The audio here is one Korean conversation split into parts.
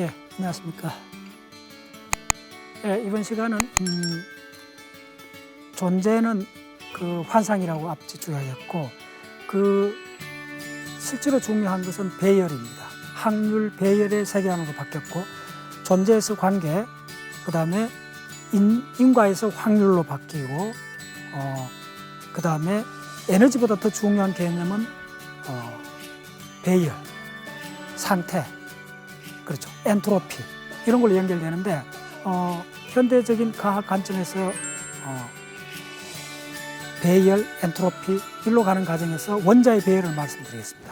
예, 안녕하십니까. 예, 이번 시간은 음, 존재는 그 환상이라고 앞뒤 주야였고 그 실제로 중요한 것은 배열입니다. 확률 배열의 세계관으로 바뀌었고 존재에서 관계, 그 다음에 인과에서 확률로 바뀌고 어, 그 다음에 에너지보다 더 중요한 개념은 어, 배열, 상태. 엔트로피 이런 걸로 연결되는데 어, 현대적인 과학 관점에서 어, 배열, 엔트로피 일로 가는 과정에서 원자의 배열을 말씀드리겠습니다.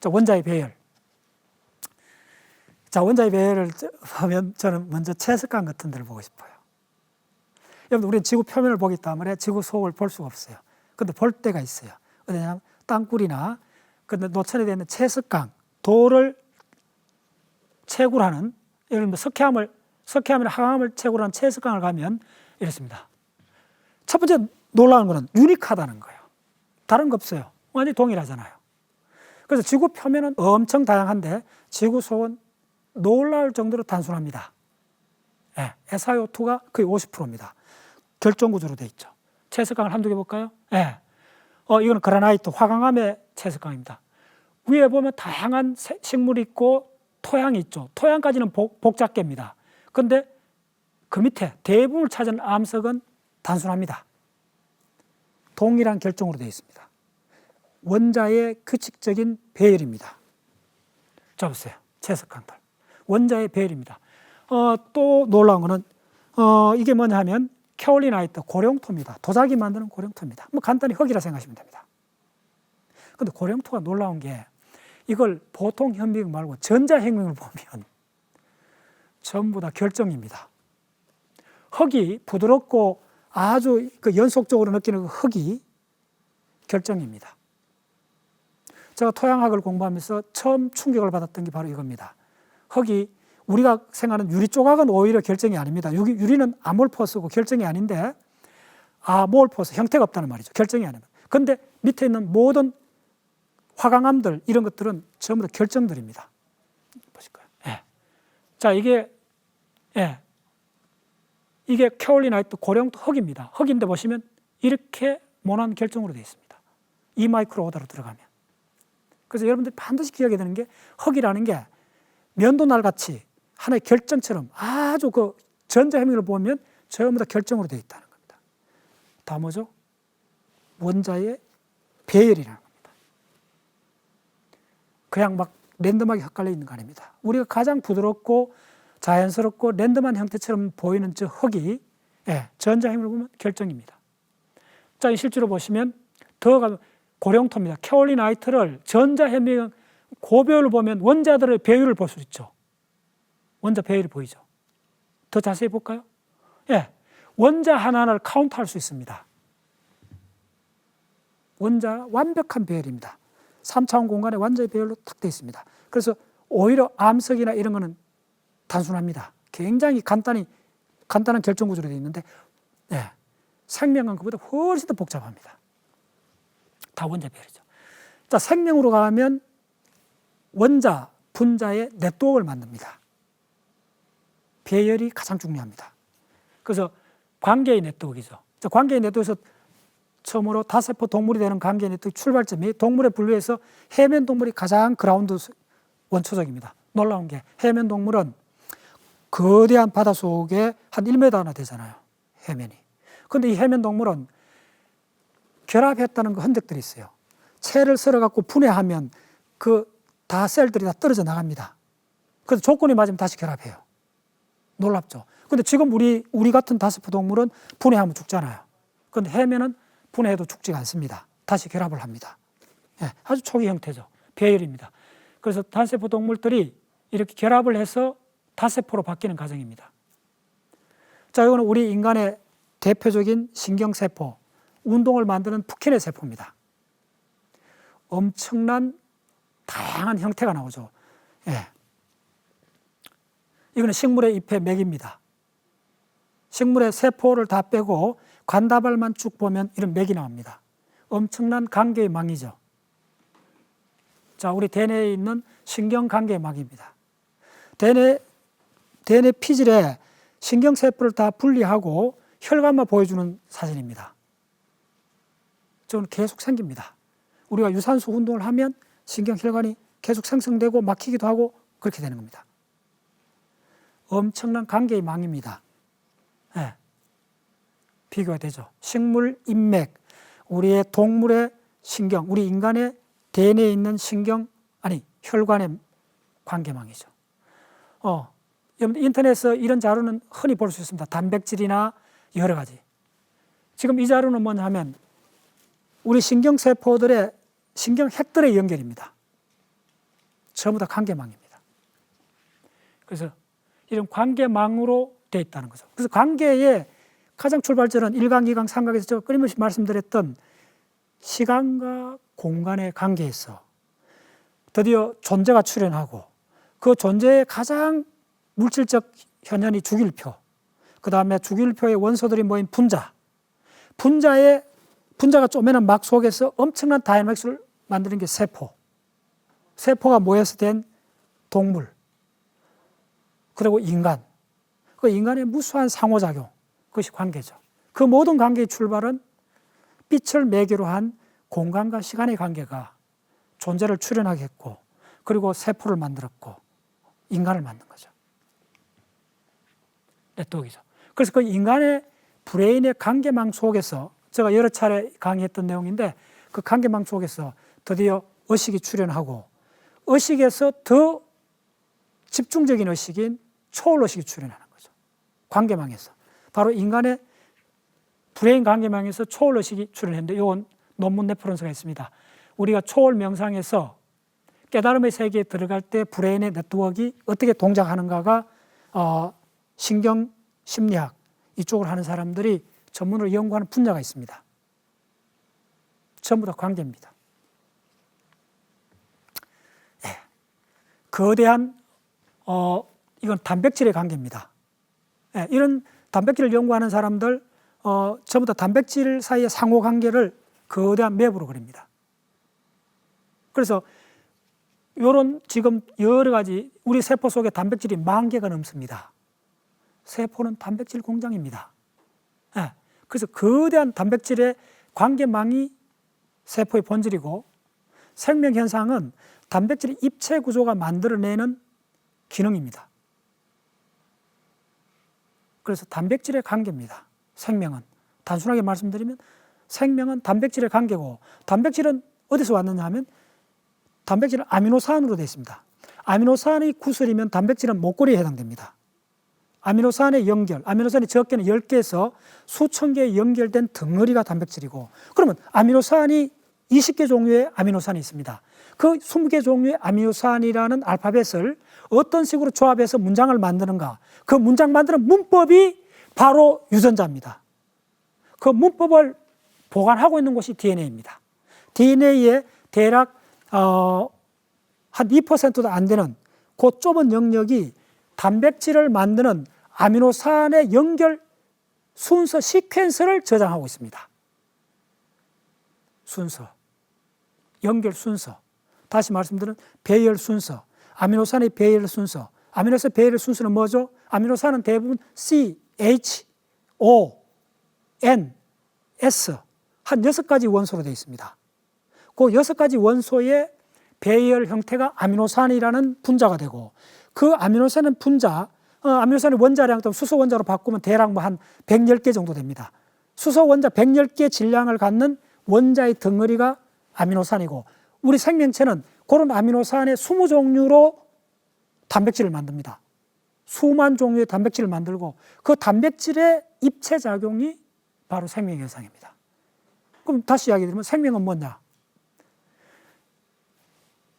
자, 원자의 배열. 자, 원자의 배열을 하면 저는 먼저 채석관 같은 데를 보고 싶어요. 여러분, 우리는 지구 표면을 보기 때문에 지구 속을 볼 수가 없어요. 근데 볼 때가 있어요. 어디냐면 땅굴이나 근데 노천에 되는 채석강, 돌을 채굴하는 예를 들면 석회암을 석회암이나 항암을 채굴하는 채석강을 가면 이렇습니다. 첫 번째 놀라운 거는 유니크하다는 거예요. 다른 거 없어요. 완전히 동일하잖아요. 그래서 지구 표면은 엄청 다양한데 지구 속은 놀라울 정도로 단순합니다. 예, SiO2가 거의 50%입니다. 결정 구조로 돼 있죠. 채석강을 한두 개 볼까요? 예. 어, 이거는 그라나이트 화강암의 채석강입니다. 위에 보면 다양한 세- 식물이 있고 토양이 있죠. 토양까지는 복, 복잡계입니다. 근데 그 밑에 대부분을 찾은 암석은 단순합니다. 동일한 결정으로 되어 있습니다. 원자의 규칙적인 배열입니다. 자 보세요. 채석강들. 원자의 배열입니다. 어, 또 놀라운 거는 어, 이게 뭐냐 하면 캐올리나이트 고령토입니다. 도자기 만드는 고령토입니다. 뭐 간단히 흙이라 생각하시면 됩니다. 근데 고령토가 놀라운 게 이걸 보통 현미경 말고 전자혁명을 보면 전부 다 결정입니다. 흙이 부드럽고 아주 그 연속적으로 느끼는 그 흙이 결정입니다. 제가 토양학을 공부하면서 처음 충격을 받았던 게 바로 이겁니다. 흙이 우리가 생각하는 유리 조각은 오히려 결정이 아닙니다. 유리, 유리는 아몰포스고 결정이 아닌데 아몰포스 형태가 없다는 말이죠. 결정이 아닙니다. 근데 밑에 있는 모든 화강암들 이런 것들은 전부 다 결정들입니다. 보실까요? 예. 자 이게 예. 이게 캐올리나이트 고령토 흙입니다. 흙인데 보시면 이렇게 모난 결정으로 되어 있습니다. 2 마이크로 오더로 들어가면. 그래서 여러분들이 반드시 기억해야 되는 게 흙이라는 게 면도날 같이 하나의 결정처럼 아주 그 전자해명을 보면 전부 다 결정으로 되어 있다는 겁니다. 다 뭐죠? 원자의 배열이라는 겁니다. 그냥 막 랜덤하게 헷갈려 있는 거 아닙니다. 우리가 가장 부드럽고 자연스럽고 랜덤한 형태처럼 보이는 저 흙이 예, 전자힘을 보면 결정입니다. 자, 이 실제로 보시면 더 고령토입니다. 캐올리나이트를 전자해명 고배율을 보면 원자들의 배율을 볼 수 있죠. 원자 배율이 보이죠. 더 자세히 볼까요? 예. 원자 하나하나를 카운트할 수 있습니다. 원자 완벽한 배열입니다. 3차원 공간에 원자의 배열로 딱 되어 있습니다. 그래서 오히려 암석이나 이런 거는 단순합니다. 굉장히 간단히 간단한 결정 구조로 되어 있는데 예. 생명은 그보다 훨씬 더 복잡합니다. 다 원자 배열이죠. 자, 생명으로 가면 원자, 분자의 네트워크를 만듭니다. 배열이 가장 중요합니다. 그래서 관계의 네트워크이죠. 자, 관계의 네트워크에서 처음으로 다세포 동물이 되는 관계의 네트워크 출발점이 동물에 분류해서 해면 동물이 가장 그라운드 원초적입니다. 놀라운 게 해면 동물은 거대한 바다 속에 한 1m나 되잖아요. 해면이. 근데 이 해면 동물은 결합했다는 그 흔적들이 있어요. 채를 썰어갖고 분해하면 그 다 셀들이 다 떨어져 나갑니다. 그래서 조건이 맞으면 다시 결합해요. 놀랍죠. 근데 지금 우리, 우리 같은 다세포 동물은 분해하면 죽잖아요. 근데 해면은 분해해도 죽지가 않습니다. 다시 결합을 합니다. 예, 아주 초기 형태죠. 배열입니다. 그래서 단세포 동물들이 이렇게 결합을 해서 다세포로 바뀌는 과정입니다. 자, 이거는 우리 인간의 대표적인 신경세포, 운동을 만드는 푸킨의 세포입니다. 엄청난 다양한 형태가 나오죠. 예. 이거는 식물의 잎의 맥입니다. 식물의 세포를 다 빼고 관다발만 쭉 보면 이런 맥이 나옵니다. 엄청난 관계의 망이죠. 자, 우리 대뇌에 있는 신경 관계의 막입니다. 대뇌, 대뇌 피질에 신경세포를 다 분리하고 혈관만 보여주는 사진입니다. 저는 계속 생깁니다. 우리가 유산소 운동을 하면 신경혈관이 계속 생성되고 막히기도 하고 그렇게 되는 겁니다. 엄청난 관계의 망입니다. 네. 비교가 되죠. 식물 인맥, 우리의 동물의 신경, 우리 인간의 대뇌에 있는 신경, 아니, 혈관의 관계망이죠. 어, 인터넷에서 이런 자료는 흔히 볼 수 있습니다. 단백질이나 여러 가지. 지금 이 자료는 뭐냐 하면 우리 신경세포들의 신경 핵들의 연결입니다. 전부 다 관계망입니다. 그래서 이런 관계망으로 되어 있다는 거죠. 그래서 관계의 가장 출발점은 1강, 2강, 3강에서 제가 끊임없이 말씀드렸던 시간과 공간의 관계에서 드디어 존재가 출현하고 그 존재의 가장 물질적 현현이 주기율표, 그 다음에 주기율표의 원소들이 모인 분자, 분자의 분자가 쪼매는 막 속에서 엄청난 다이내믹스를 만드는 게 세포. 세포가 모여서 된 동물. 그리고 인간. 그 인간의 무수한 상호작용. 그것이 관계죠. 그 모든 관계의 출발은 빛을 매개로 한 공간과 시간의 관계가 존재를 출현하게 했고, 그리고 세포를 만들었고, 인간을 만든 거죠. 네트워크죠. 그래서 그 인간의 브레인의 관계망 속에서 제가 여러 차례 강의했던 내용인데 그 관계망 속에서 드디어 의식이 출현하고 의식에서 더 집중적인 의식인 초월 의식이 출현하는 거죠. 관계망에서. 바로 인간의 브레인 관계망에서 초월 의식이 출현했는데 이건 논문 레퍼런스가 있습니다. 우리가 초월 명상에서 깨달음의 세계에 들어갈 때 브레인의 네트워크가 어떻게 동작하는가가 어, 신경 심리학 이쪽을 하는 사람들이 전문으로 연구하는 분야가 있습니다. 전부 다 관계입니다. 예. 거대한 어, 이건 단백질의 관계입니다. 예, 이런 단백질을 연구하는 사람들 어, 전부 다 단백질 사이의 상호 관계를 거대한 맵으로 그립니다. 그래서 이런 지금 여러 가지 우리 세포 속에 단백질이 만 개가 넘습니다. 세포는 단백질 공장입니다. 예, 그래서 거대한 단백질의 관계망이 세포의 본질이고 생명 현상은 단백질의 입체 구조가 만들어내는 기능입니다. 그래서 단백질의 관계입니다. 생명은 단순하게 말씀드리면 생명은 단백질의 관계고 단백질은 어디서 왔느냐 하면 단백질은 아미노산으로 되어 있습니다. 아미노산이 구슬이면 단백질은 목걸이에 해당됩니다. 아미노산의 연결, 아미노산이 적게는 10개에서 수천 개 연결된 덩어리가 단백질이고 그러면 아미노산이 20개 종류의 아미노산이 있습니다. 그 20개 종류의 아미노산이라는 알파벳을 어떤 식으로 조합해서 문장을 만드는가 그 문장 만드는 문법이 바로 유전자입니다. 그 문법을 보관하고 있는 곳이 DNA입니다. DNA에 대략 어, 한 2%도 안 되는 그 좁은 영역이 단백질을 만드는 아미노산의 연결 순서 시퀀스를 저장하고 있습니다. 순서, 연결 순서. 다시 말씀드린 배열 순서, 아미노산의 배열 순서. 아미노산 배열 순서는 뭐죠? 아미노산은 대부분 C, H, O, N, S 한 여섯 가지 원소로 되어 있습니다. 그 여섯 가지 원소의 배열 형태가 아미노산이라는 분자가 되고 그 아미노산은 분자, 어, 아미노산의 원자량 또 수소 원자로 바꾸면 대략 뭐 한 110개 정도 됩니다. 수소 원자 110개 질량을 갖는 원자의 덩어리가 아미노산이고 우리 생명체는 그런 아미노산의 20종류로 단백질을 만듭니다. 수만 종류의 단백질을 만들고 그 단백질의 입체 작용이 바로 생명 현상입니다. 그럼 다시 이야기 드리면 생명은 뭐냐?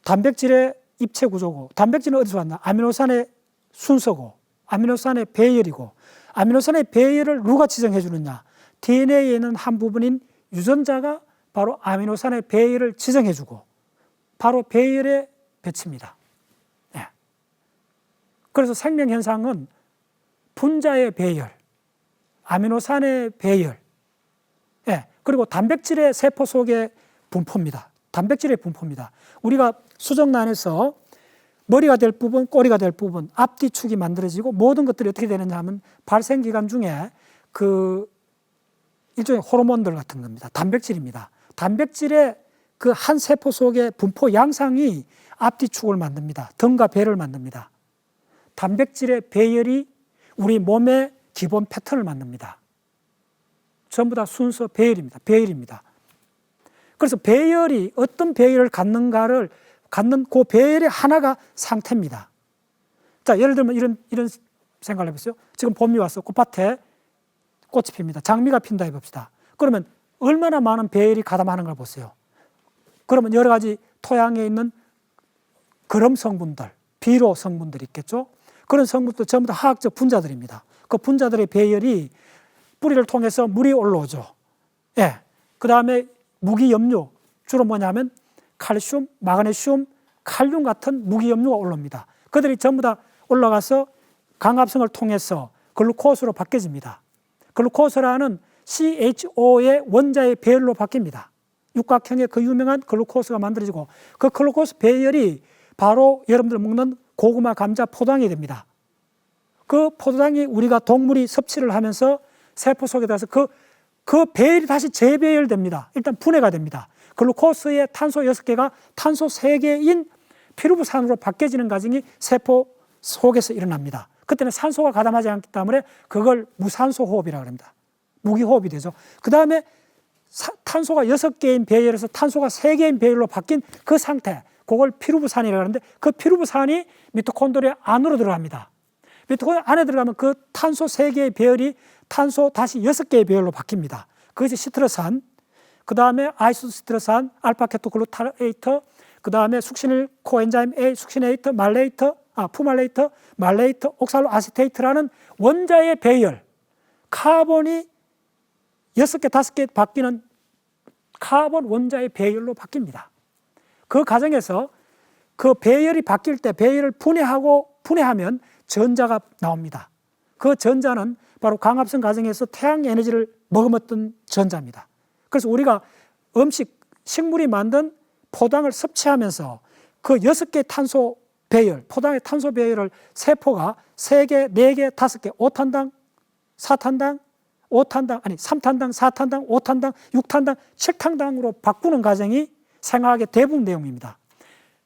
단백질의 입체 구조고 단백질은 어디서 왔나? 아미노산의 순서고 아미노산의 배열이고 아미노산의 배열을 누가 지정해 주느냐? DNA에 있는 한 부분인 유전자가 바로 아미노산의 배열을 지정해 주고 바로 배열의 배치입니다. 네. 그래서 생명 현상은 분자의 배열, 아미노산의 배열, 예, 그리고 단백질의 세포 속의 분포입니다. 단백질의 분포입니다. 우리가 수정란에서 머리가 될 부분, 꼬리가 될 부분, 앞뒤 축이 만들어지고 모든 것들이 어떻게 되느냐 하면 발생 기간 중에 그 일종의 호르몬들 같은 겁니다. 단백질입니다. 단백질의 그 한 세포 속의 분포 양상이 앞뒤 축을 만듭니다. 등과 배를 만듭니다. 단백질의 배열이 우리 몸의 기본 패턴을 만듭니다. 전부 다 순서 배열입니다. 배열입니다. 그래서 배열이 어떤 배열을 갖는가를 갖는 그 배열의 하나가 상태입니다. 자, 예를 들면 이런 이런 생각을 해보세요. 지금 봄이 왔어. 꽃밭에 꽃이 핍니다. 장미가 핀다 해봅시다. 그러면 얼마나 많은 배열이 가담하는 걸 보세요. 그러면 여러 가지 토양에 있는 그럼 성분들, 비료 성분들이 있겠죠. 그런 성분도 전부 다 화학적 분자들입니다. 그 분자들의 배열이 뿌리를 통해서 물이 올라오죠. 예. 그 다음에 무기염료, 주로 뭐냐면 칼슘, 마그네슘, 칼륨 같은 무기염료가 올라옵니다. 그들이 전부 다 올라가서 강합성을 통해서 글루코스로 바뀌어집니다. 글루코스라는 CHO의 원자의 배열로 바뀝니다. 육각형의 그 유명한 글루코스가 만들어지고 그 글루코스 배열이 바로 여러분들 먹는 고구마, 감자, 포도당이 됩니다. 그 포도당이 우리가 동물이 섭취를 하면서 세포 속에 들어서 그, 그 배열이 다시 재배열됩니다. 일단 분해가 됩니다. 글루코스의 탄소 6개가 탄소 3개인 피루부산으로 바뀌어지는 과정이 세포 속에서 일어납니다. 그때는 산소가 가담하지 않기 때문에 그걸 무산소 호흡이라고 합니다. 무기호흡이 되죠. 그 다음에 탄소가 6개인 배열에서 탄소가 3개인 배열로 바뀐 그 상태, 그걸 피루부산이라고 하는데 그 피루부산이 미토콘드리아 안으로 들어갑니다. 미토콘드리아 안에 들어가면 그 탄소 3개의 배열이 탄소 다시 6개의 배열로 바뀝니다. 그것이 시트러산, 그 다음에 아이소시트러산, 알파케토글루타에이터, 그 다음에 숙신일 코엔자임 A, 숙신에이터, 말레이터, 아, 푸말레이터, 말레이터, 옥살로 아세테이트라는 원자의 배열, 카본이 여섯 개, 다섯 개 바뀌는 카본 원자의 배열로 바뀝니다. 그 과정에서 그 배열이 바뀔 때 배열을 분해하고 분해하면 전자가 나옵니다. 그 전자는 바로 광합성 과정에서 태양 에너지를 머금었던 전자입니다. 그래서 우리가 음식, 식물이 만든 포당을 섭취하면서 그 여섯 개 탄소 배열, 포당의 탄소 배열을 세포가 세 개, 네 개, 다섯 개, 오탄당, 사탄당, 오탄당, 아니 삼탄당, 사탄당, 오탄당, 육탄당, 칠탄당으로 바꾸는 과정이 생화학의 대부분 내용입니다.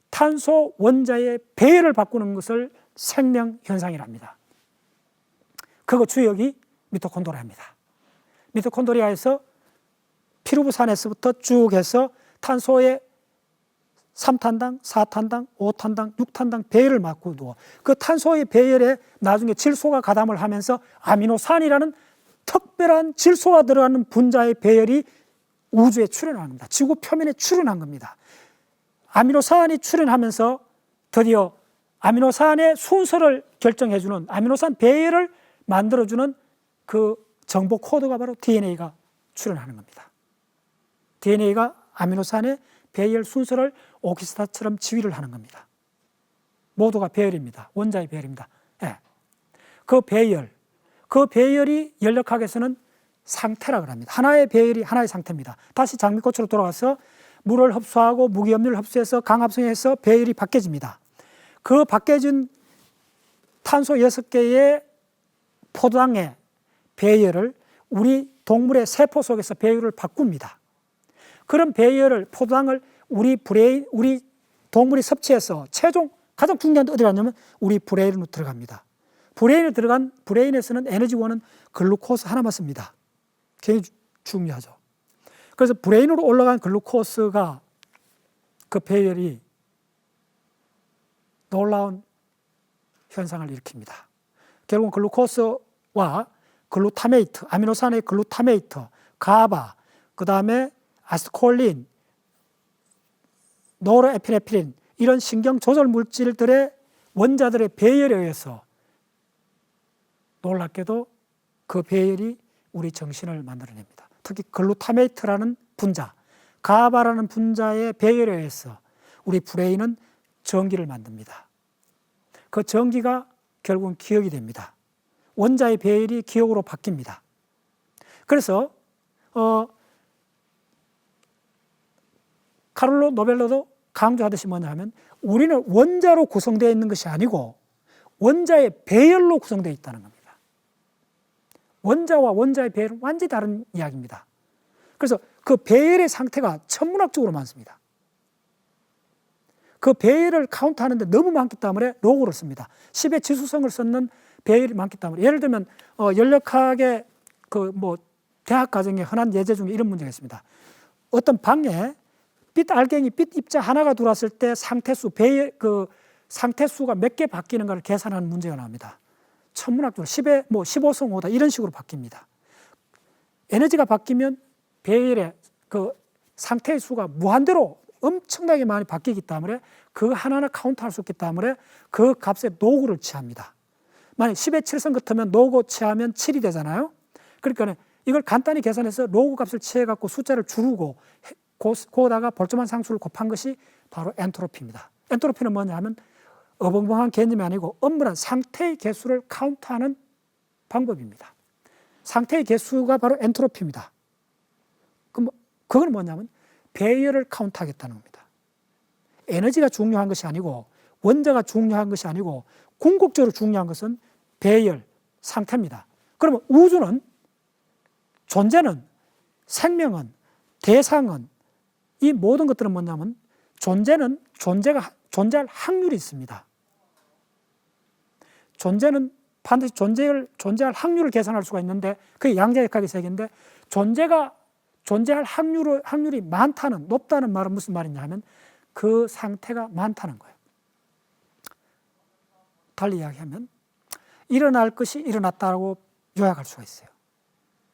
탄소 원자의 배열을 바꾸는 것을 생명 현상이랍니다. 그거 주역이 미토콘드리아입니다. 미토콘드리아에서 피루부산에서부터 쭉 해서 탄소의 3탄당, 4탄당, 5탄당, 6탄당 배열을 맞고 두어 그 탄소의 배열에 나중에 질소가 가담을 하면서 아미노산이라는 특별한 질소가 들어가는 분자의 배열이 우주에 출현한 겁니다. 지구 표면에 출현한 겁니다. 아미노산이 출현하면서 드디어 아미노산의 순서를 결정해주는 아미노산 배열을 만들어주는 그 정보 코드가 바로 DNA가 출현하는 겁니다. DNA가 아미노산의 배열 순서를 오키스타처럼 지휘를 하는 겁니다. 모두가 배열입니다. 원자의 배열입니다. 네. 그 배열, 그 배열이 연력학에서는 상태라고 합니다. 하나의 배열이 하나의 상태입니다. 다시 장미꽃으로 돌아가서 물을 흡수하고 무기염료를 흡수해서 강합성해서 배열이 바뀌어집니다. 그 바뀌어진 탄소 6개의 포도당의 배열을 우리 동물의 세포 속에서 배열을 바꿉니다. 그런 배열을 포도당을 우리 브레인 우리 동물이 섭취해서 최종 가장 중요한 게 어디 갔냐면 우리 브레인으로 들어갑니다. 브레인에 들어간 브레인에서는 에너지원은 글루코스 하나만 씁니다. 굉장히 중요하죠. 그래서 브레인으로 올라간 글루코스가 그 배열이 놀라운 현상을 일으킵니다. 결국 글루코스 와 글루타메이트, 아미노산의 글루타메이트, 가바, 그 다음에 아스콜린, 노르에피네프린 이런 신경 조절 물질들의 원자들의 배열에 의해서 놀랍게도 그 배열이 우리 정신을 만들어냅니다. 특히 글루타메이트라는 분자, 가바라는 분자의 배열에 의해서 우리 브레인은 전기를 만듭니다. 그 전기가 결국은 기억이 됩니다. 원자의 배열이 기억으로 바뀝니다. 그래서 어, 카를로 노벨로도 강조하듯이 뭐냐 하면 우리는 원자로 구성되어 있는 것이 아니고 원자의 배열로 구성되어 있다는 겁니다. 원자와 원자의 배열은 완전히 다른 이야기입니다. 그래서 그 배열의 상태가 천문학적으로 많습니다. 그 배열을 카운트하는데 너무 많기 때문에 로고를 씁니다. 10의 지수성을 썼는 배열이 많기 때문에 예를 들면 어, 연력학의 그 뭐 대학 과정의 흔한 예제 중에 이런 문제가 있습니다. 어떤 방에 빛 알갱이 빛 입자 하나가 들어왔을 때 상태수 배열 그 상태수가 몇 개 바뀌는가를 계산하는 문제가 나옵니다. 천문학적으로 10의 뭐 15성 5다 이런 식으로 바뀝니다. 에너지가 바뀌면 배열의 그 상태의 수가 무한대로 엄청나게 많이 바뀌기 때문에 그 하나하나 카운트할 수 있기 때문에 그 값에 노고를 취합니다. 만약 10의 7성 같으면 노고 취하면 7이 되잖아요. 그러니까 이걸 간단히 계산해서 로고 값을 취해갖고 숫자를 줄이고 고다가 볼트만 상수를 곱한 것이 바로 엔트로피입니다. 엔트로피는 뭐냐 하면 어벙벙한 개념이 아니고 엄밀한 상태의 개수를 카운트하는 방법입니다. 상태의 개수가 바로 엔트로피입니다. 그럼 그건 뭐냐면 배열을 카운트하겠다는 겁니다. 에너지가 중요한 것이 아니고 원자가 중요한 것이 아니고 궁극적으로 중요한 것은 배열, 상태입니다. 그러면 우주는 존재는 생명은 대상은 이 모든 것들은 뭐냐면 존재는 존재가 존재할 확률이 있습니다. 존재는 반드시 존재를 존재할 확률을 계산할 수가 있는데 그게 양자역학의 세계인데 존재가 존재할 확률을 확률이 많다는 높다는 말은 무슨 말이냐 하면 그 상태가 많다는 거예요. 달리 이야기하면 일어날 것이 일어났다고 요약할 수가 있어요.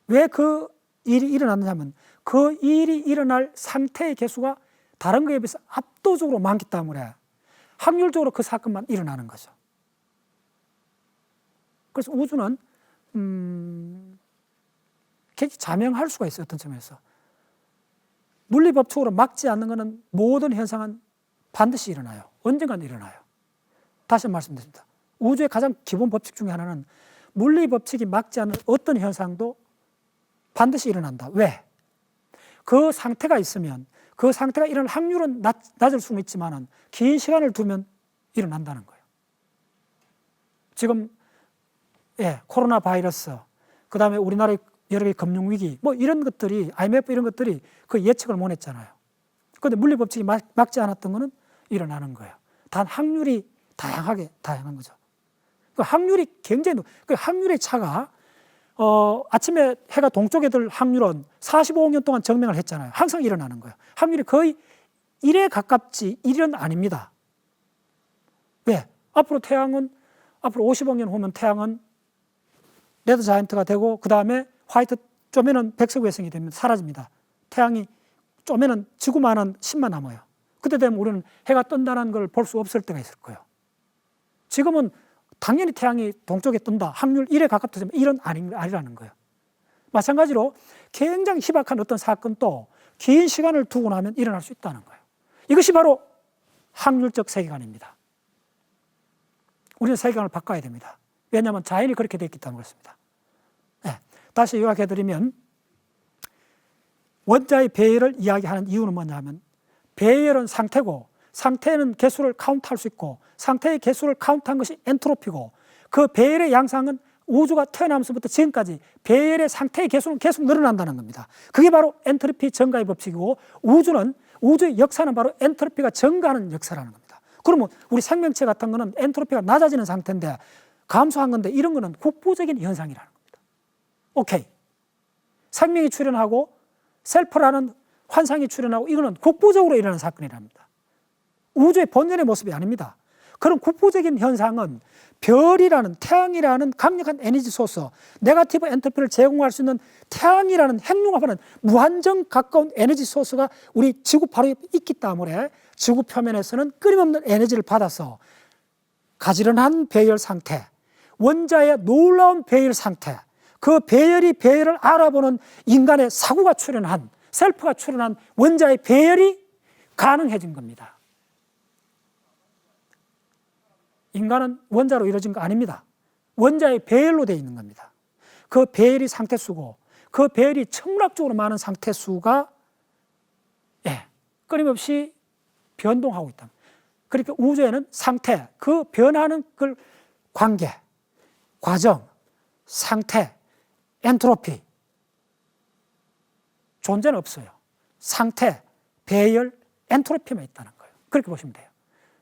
왜 그 일이 일어났냐면 그 일이 일어날 상태의 개수가 다른 거에 비해서 압도적으로 많기 때문에 확률적으로 그 사건만 일어나는 거죠. 그래서 우주는 음, 굉장히 자명할 수가 있어요. 어떤 점에서 물리법칙으로 막지 않는 것은 모든 현상은 반드시 일어나요. 언젠간 일어나요. 다시 말씀드립니다. 우주의 가장 기본 법칙 중에 하나는 물리 법칙이 막지 않는 어떤 현상도 반드시 일어난다. 왜? 그 상태가 있으면 그 상태가 일어날 확률은 낮, 낮을 수는 있지만 긴 시간을 두면 일어난다는 거예요. 지금 예, 코로나 바이러스, 그 다음에 우리나라의 여러 개 금융 위기, 뭐 이런 것들이 IMF 이런 것들이 그 예측을 못 했잖아요. 그런데 물리 법칙이 막, 막지 않았던 거는 일어나는 거예요. 단 확률이 다양하게 다양한 거죠. 그 확률이 굉장히 높, 그 확률의 차가 어, 아침에 해가 동쪽에 들 확률은 45억 년 동안 증명을 했잖아요. 항상 일어나는 거예요. 확률이 거의 1에 가깝지 1은 아닙니다. 왜? 앞으로 태양은 앞으로 50억 년 후면 태양은 레드 자이언트가 되고 그 다음에 화이트 쪼매는 백색 외성이 되면 사라집니다. 태양이 쪼매는 지구만한 10만 남아요. 그때 되면 우리는 해가 뜬다는 걸 볼 수 없을 때가 있을 거예요. 지금은 당연히 태양이 동쪽에 뜬다. 확률 1에 가깝다지만 1은 아니, 아니라는 거예요. 마찬가지로 굉장히 희박한 어떤 사건도 긴 시간을 두고 나면 일어날 수 있다는 거예요. 이것이 바로 확률적 세계관입니다. 우리는 세계관을 바꿔야 됩니다. 왜냐하면 자연이 그렇게 되어 있기 때문에 그렇습니다. 네. 다시 요약해드리면 원자의 배열을 이야기하는 이유는 뭐냐 하면 배열은 상태고 상태는 개수를 카운트할 수 있고 상태의 개수를 카운트한 것이 엔트로피고 그 배열의 양상은 우주가 태어나면서부터 지금까지 배열의 상태의 개수는 계속 늘어난다는 겁니다. 그게 바로 엔트로피 증가의 법칙이고 우주는 우주의 역사는 바로 엔트로피가 증가하는 역사라는 겁니다. 그러면 우리 생명체 같은 거는 엔트로피가 낮아지는 상태인데 감소한 건데 이런 거는 국부적인 현상이라는 겁니다. 오케이. 생명이 출현하고 셀프라는 환상이 출현하고 이거는 국부적으로 일어나는 사건이랍니다. 우주의 본연의 모습이 아닙니다. 그런 국부적인 현상은 별이라는 태양이라는 강력한 에너지 소스, 네가티브 엔트로피를 제공할 수 있는 태양이라는 핵융합하는 무한정 가까운 에너지 소스가 우리 지구 바로 있기 때문에 지구 표면에서는 끊임없는 에너지를 받아서 가지런한 배열 상태, 원자의 놀라운 배열 상태, 그 배열이 배열을 알아보는 인간의 사고가 출현한 셀프가 출현한 원자의 배열이 가능해진 겁니다. 인간은 원자로 이루어진 거 아닙니다. 원자의 배열로 되어 있는 겁니다. 그 배열이 상태수고 그 배열이 천문학적으로 많은 상태수가 예, 끊임없이 변동하고 있다. 그러니까 우주에는 상태, 그 변하는 그 관계, 과정, 상태, 엔트로피 존재는 없어요. 상태, 배열, 엔트로피만 있다는 거예요. 그렇게 보시면 돼요.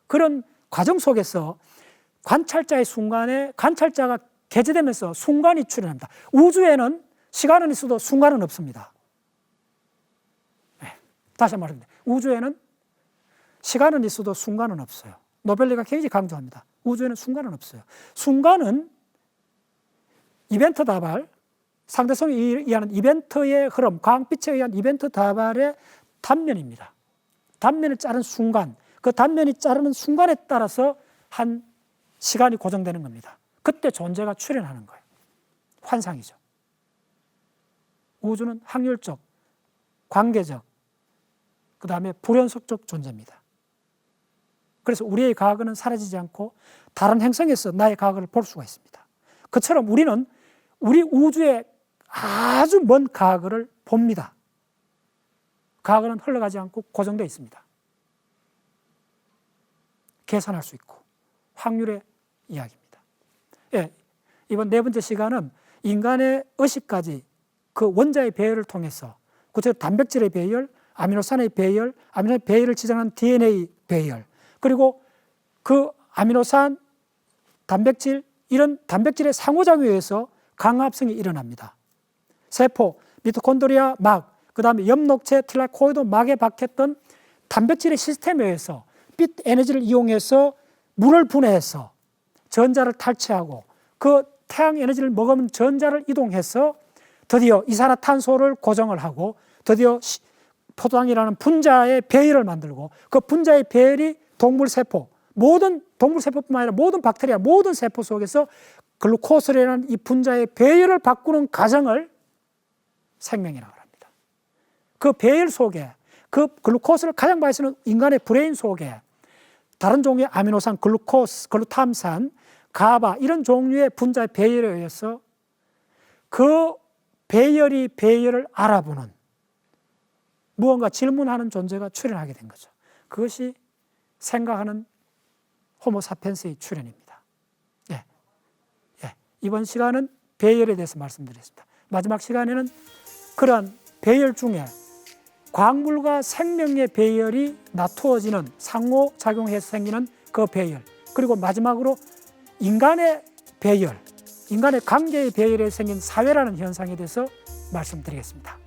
그런 과정 속에서 관찰자의 순간에 관찰자가 개재되면서 순간이 출현합니다. 우주에는 시간은 있어도 순간은 없습니다. 네, 다시 말합니다. 우주에는 시간은 있어도 순간은 없어요. 노벨리가 굉장히 강조합니다. 우주에는 순간은 없어요. 순간은 이벤트 다발, 상대성이 의하는 이벤트의 흐름, 광빛에 의한 이벤트 다발의 단면입니다. 단면을 자른 순간, 그 단면이 자르는 순간에 따라서 한 시간이 고정되는 겁니다. 그때 존재가 출현하는 거예요. 환상이죠. 우주는 확률적, 관계적, 그 다음에 불연속적 존재입니다. 그래서 우리의 과거는 사라지지 않고 다른 행성에서 나의 과거를 볼 수가 있습니다. 그처럼 우리는 우리 우주의 아주 먼 과거를 봅니다. 과거는 흘러가지 않고 고정되어 있습니다. 계산할 수 있고 확률의 이야기입니다. 예, 이번 네 번째 시간은 인간의 의식까지 그 원자의 배열을 통해서 구체적으로 단백질의 배열, 아미노산의 배열, 아미노산 배열을 지정한 DNA 배열, 그리고 그 아미노산, 단백질 이런 단백질의 상호작용에 의해서 강합성이 일어납니다. 세포, 미토콘드리아 막, 그 다음에 엽록체, 틸라코이드 막에 박혔던 단백질의 시스템에 의해서 빛 에너지를 이용해서 물을 분해해서 전자를 탈취하고 그 태양 에너지를 먹으면 전자를 이동해서 드디어 이산화탄소를 고정을 하고 드디어 포도당이라는 분자의 배열을 만들고 그 분자의 배열이 동물 세포 모든 동물 세포뿐만 아니라 모든 박테리아 모든 세포 속에서 글루코스라는 이 분자의 배열을 바꾸는 과정을 생명이라고 합니다. 그 배열 속에 그 글루코스를 가장 많이 쓰는 인간의 브레인 속에 다른 종류의 아미노산, 글루코스, 글루탐산, 가바 이런 종류의 분자의 배열에 의해서 그 배열이 배열을 알아보는 무언가 질문하는 존재가 출현하게 된 거죠. 그것이 생각하는 호모사피엔스의 출현입니다. 예. 예. 이번 시간은 배열에 대해서 말씀드렸습니다. 마지막 시간에는 그러한 배열 중에 광물과 생명의 배열이 나투어지는 상호작용해서 생기는 그 배열 그리고 마지막으로 인간의 배열, 인간의 관계의 배열에 생긴 사회라는 현상에 대해서 말씀드리겠습니다. 예.